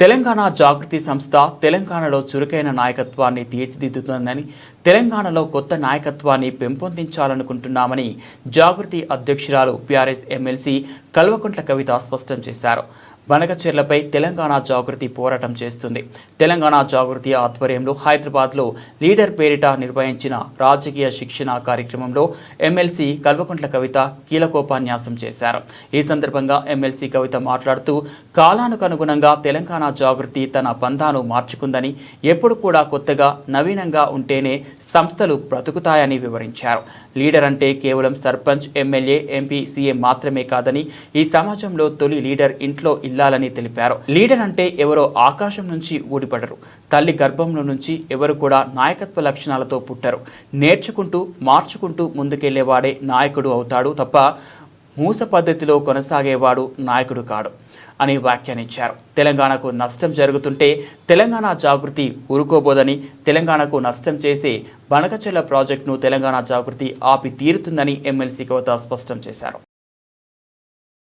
తెలంగాణ జాగృతి సంస్థ తెలంగాణలో చురుకైన నాయకత్వాన్ని తీర్చిదిద్దుతుందని తెలంగాణలో కొత్త నాయకత్వాన్ని పెంపొందించాలనుకుంటున్నామని జాగృతి అధ్యక్షురాలు పిఆర్ఎస్ ఎమ్మెల్సీ కల్వకుంట్ల కవిత స్పష్టం చేశారు. బనకచెర్లపై తెలంగాణ జాగృతి పోరాటం చేస్తుంది. తెలంగాణ జాగృతి ఆధ్వర్యంలో హైదరాబాద్లో లీడర్ పేరిట నిర్వహించిన రాజకీయ శిక్షణ కార్యక్రమంలో ఎమ్మెల్సీ కల్వకుంట్ల కవిత కీలకోపన్యాసం చేశారు. ఈ సందర్భంగా ఎమ్మెల్సీ కవిత మాట్లాడుతూ కాలానుకనుగుణంగా తెలంగాణ జాగృతి తన పంధాను మార్చుకుందని ఎప్పుడు కూడా కొత్తగా నవీనంగా ఉంటేనే సంస్థలు బ్రతుకుతాయని వివరించారు. లీడర్ అంటే కేవలం సర్పంచ్ ఎమ్మెల్యే ఎంపీ సీఎం మాత్రమే కాదని ఈ సమాజంలో తొలి లీడర్ ఇంట్లో ఇల్లాలని తెలిపారు. లీడర్ అంటే ఎవరో ఆకాశం నుంచి ఊడిపడరు. తల్లి గర్భంలో నుంచి ఎవరు కూడా నాయకత్వ లక్షణాలతో పుట్టరు. నేర్చుకుంటూ మార్చుకుంటూ ముందుకెళ్ళేవాడే నాయకుడు అవుతాడు తప్ప మూస పద్ధతిలో కొనసాగేవాడు నాయకుడు కాడు అని వ్యాఖ్యానించారు. తెలంగాణకు నష్టం జరుగుతుంటే తెలంగాణ జాగృతి ఊరుకోబోదని తెలంగాణకు నష్టం చేసే బనకచెల్ల ప్రాజెక్టును తెలంగాణ జాగృతి ఆపి తీరుతుందని ఎమ్మెల్సీ కవిత స్పష్టం చేశారు.